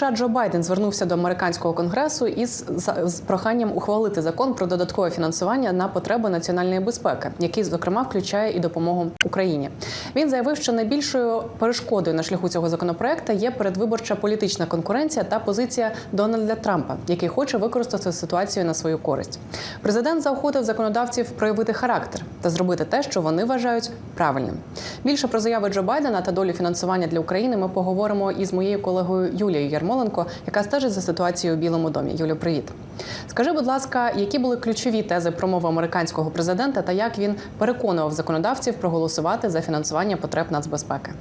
США Джо Байден звернувся до американського конгресу із з проханням ухвалити закон про додаткове фінансування на потреби національної безпеки, який зокрема включає і допомогу Україні. Він заявив, що найбільшою перешкодою на шляху цього законопроекту є передвиборча політична конкуренція та позиція Дональда Трампа, який хоче використати ситуацію на свою користь. Президент заохотив законодавців проявити характер та зробити те, що вони вважають правильним. Більше про заяви Джо Байдена та долю фінансування для України ми поговоримо із моєю колегою Юлією Ярмоленко, яка стежить за ситуацією у Білому домі. Юлю, привіт. Скажи, будь ласка, які були ключові тези промови американського президента та як він переконував законодавців проголосувати за фінансування потреб нацбезпеки?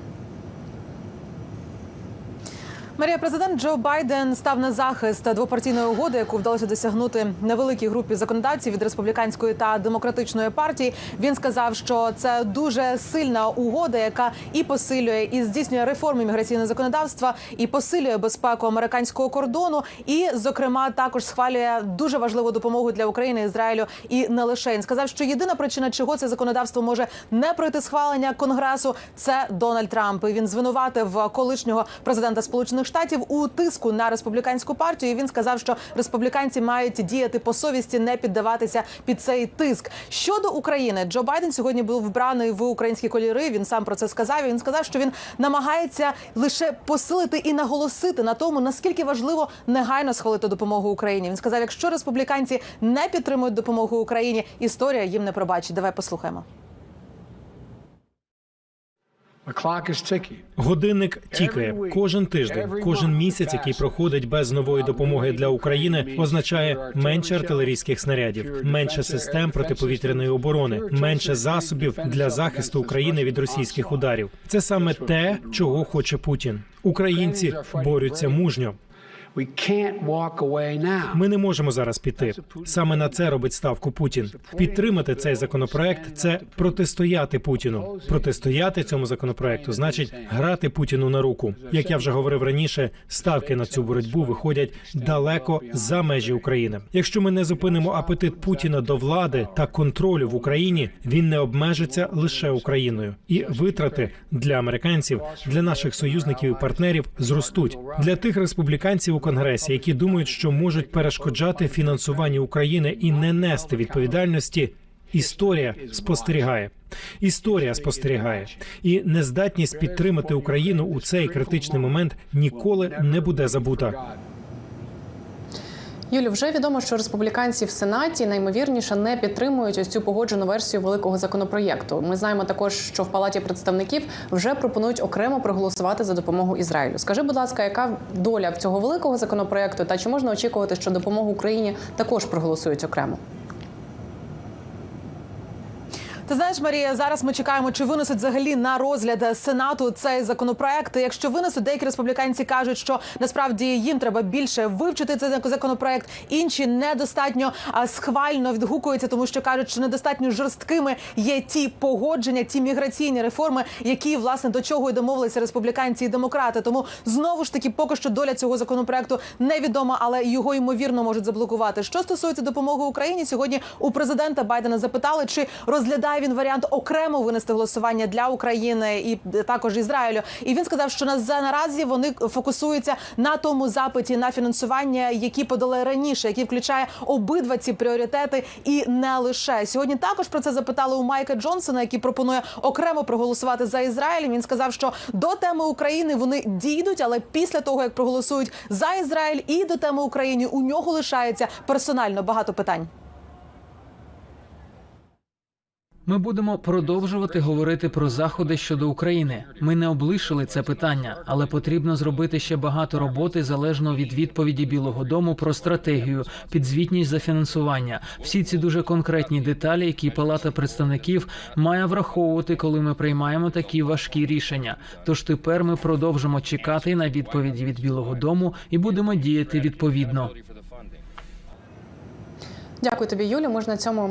Марія, президент Джо Байден став на захист двопартійної угоди, яку вдалося досягнути невеликій групі законодавців від республіканської та демократичної партії. Він сказав, що це дуже сильна угода, яка і посилює і здійснює реформи міграційного законодавства, і посилює безпеку американського кордону. І, зокрема, також схвалює дуже важливу допомогу для України, Ізраїлю і не лише він сказав, що єдина причина, чого це законодавство може не пройти схвалення конгресу, це Дональд Трамп. І він звинуватив колишнього президента Сполучених Штатів у тиску на республіканську партію. І він сказав, що республіканці мають діяти по совісті, не піддаватися під цей тиск. Щодо України, Джо Байден сьогодні був вбраний в українські кольори. Він сам про це сказав. Він сказав, що він намагається лише посилити і наголосити на тому, наскільки важливо негайно схвалити допомогу Україні. Він сказав, якщо республіканці не підтримують допомогу Україні, історія їм не пробачить. Давай послухаємо. Годинник тікає кожен тиждень, кожен місяць, який проходить без нової допомоги для України, означає менше артилерійських снарядів, менше систем протиповітряної оборони, менше засобів для захисту України від російських ударів. Це саме те, чого хоче Путін. Українці борються мужньо. Ми не можемо зараз піти. Саме на це робить ставку Путін. Підтримати цей законопроект це протистояти Путіну. Протистояти цьому законопроекту значить грати Путіну на руку. Як я вже говорив раніше, ставки на цю боротьбу виходять далеко за межі України. Якщо ми не зупинимо апетит Путіна до влади та контролю в Україні, він не обмежиться лише Україною, і витрати для американців, для наших союзників і партнерів зростуть для тих республіканців у конгресі, які думають, що можуть перешкоджати фінансуванню України і не нести відповідальності. Історія спостерігає. Історія спостерігає, і нездатність підтримати Україну у цей критичний момент ніколи не буде забута. Юлю, вже відомо, що республіканці в сенаті наймовірніше не підтримують ось цю погоджену версію великого законопроєкту. Ми знаємо також, що в палаті представників вже пропонують окремо проголосувати за допомогу Ізраїлю. Скажи, будь ласка, яка доля цього великого законопроєкту, та чи можна очікувати, що допомогу Україні також проголосують окремо? Ти знаєш, Марія, зараз ми чекаємо, чи винесуть взагалі на розгляд сенату цей законопроект. Якщо винесуть, деякі республіканці кажуть, що насправді їм треба більше вивчити цей законопроект. Інші недостатньо схвально відгукуються, тому що кажуть, що недостатньо жорсткими є ті погодження, ті міграційні реформи, які власне до чого й домовилися республіканці і демократи. Тому знову ж таки, поки що доля цього законопроекту невідома, але його ймовірно можуть заблокувати. Що стосується допомоги Україні, сьогодні у президента Байдена запитали, чи розглядає він варіант окремо винести голосування для України і також Ізраїлю. І він сказав, що на наразі вони фокусуються на тому запиті на фінансування, які подали раніше, який включає обидва ці пріоритети, і не лише сьогодні. Також про це запитали у Майка Джонсона, який пропонує окремо проголосувати за Ізраїль. Він сказав, що до теми України вони дійдуть, але після того як проголосують за Ізраїль і до теми України у нього лишається персонально багато питань. Ми будемо продовжувати говорити про заходи щодо України. Ми не облишили це питання, але потрібно зробити ще багато роботи залежно від відповіді Білого Дому про стратегію, підзвітність за фінансування. Всі ці дуже конкретні деталі, які Палата представників має враховувати, коли ми приймаємо такі важкі рішення. Тож тепер ми продовжимо чекати на відповіді від Білого Дому і будемо діяти відповідно. Дякую тобі, Юлю. Ми ж на цьому